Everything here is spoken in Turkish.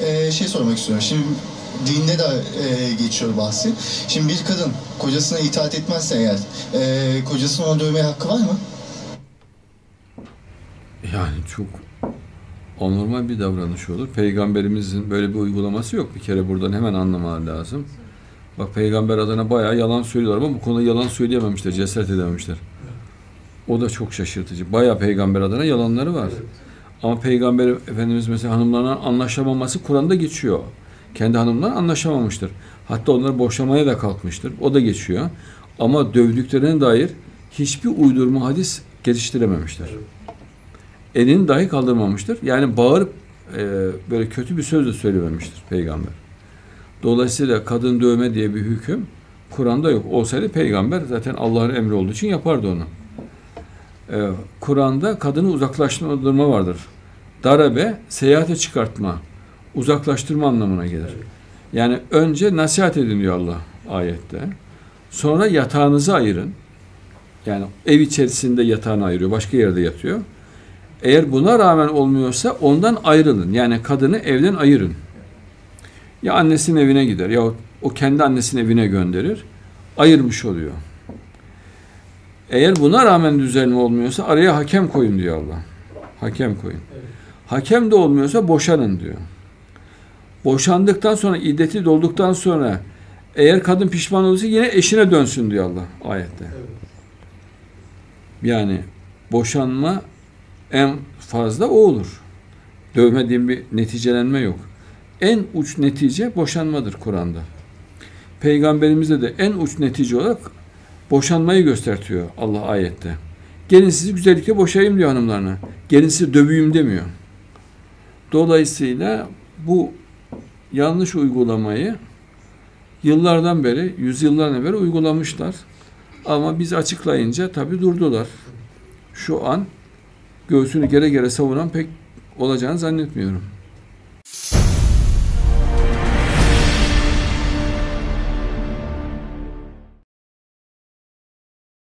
e, şey sormak istiyorum. Şimdi dinde de e, geçiyor bahsi. Şimdi bir kadın kocasına itaat etmezse eğer e, kocasının ona dövmeye hakkı var mı? Yani çok anormal bir davranış olur. Peygamberimizin böyle bir uygulaması yok. Bir kere buradan hemen anlamalar lazım. Bak peygamber adına bayağı yalan söylüyorlar ama bu konuda yalan söyleyememişler, cesaret edememişler. O da çok şaşırtıcı. Bayağı peygamber adına yalanları var. Ama peygamber efendimiz mesela hanımlarına anlaşamaması Kur'an'da geçiyor. Kendi hanımlar anlaşamamıştır. Hatta onları boşamaya da kalkmıştır. O da geçiyor. Ama dövdüklerine dair hiçbir uydurma hadis geliştirememişler elini dahi kaldırmamıştır. Yani bağırıp e, böyle kötü bir söz de söylememiştir peygamber. Dolayısıyla kadın dövme diye bir hüküm Kur'an'da yok. Olsaydı peygamber zaten Allah'ın emri olduğu için yapardı onu. E, Kur'an'da kadını uzaklaştırma vardır. Darabe seyahate çıkartma, uzaklaştırma anlamına gelir. Yani önce nasihat edin diyor Allah ayette. Sonra yatağınızı ayırın. Yani ev içerisinde yatağını ayırıyor, başka yerde yatıyor. Eğer buna rağmen olmuyorsa ondan ayrılın. Yani kadını evden ayırın. Ya annesinin evine gider ya o kendi annesinin evine gönderir. Ayırmış oluyor. Eğer buna rağmen düzelme olmuyorsa araya hakem koyun diyor Allah. Hakem koyun. Hakem de olmuyorsa boşanın diyor. Boşandıktan sonra iddeti dolduktan sonra eğer kadın pişman olursa yine eşine dönsün diyor Allah ayette. Yani boşanma en fazla o olur. Dövmediğim bir neticelenme yok. En uç netice boşanmadır Kur'an'da. Peygamberimizde de en uç netice olarak boşanmayı göstertiyor Allah ayette. Gelin sizi güzellikle boşayayım diyor hanımlarına. Gelin sizi döveyim demiyor. Dolayısıyla bu yanlış uygulamayı yıllardan beri, yüzyıllardan beri uygulamışlar. Ama biz açıklayınca tabii durdular. Şu an göğsünü gere gere savunan pek olacağını zannetmiyorum.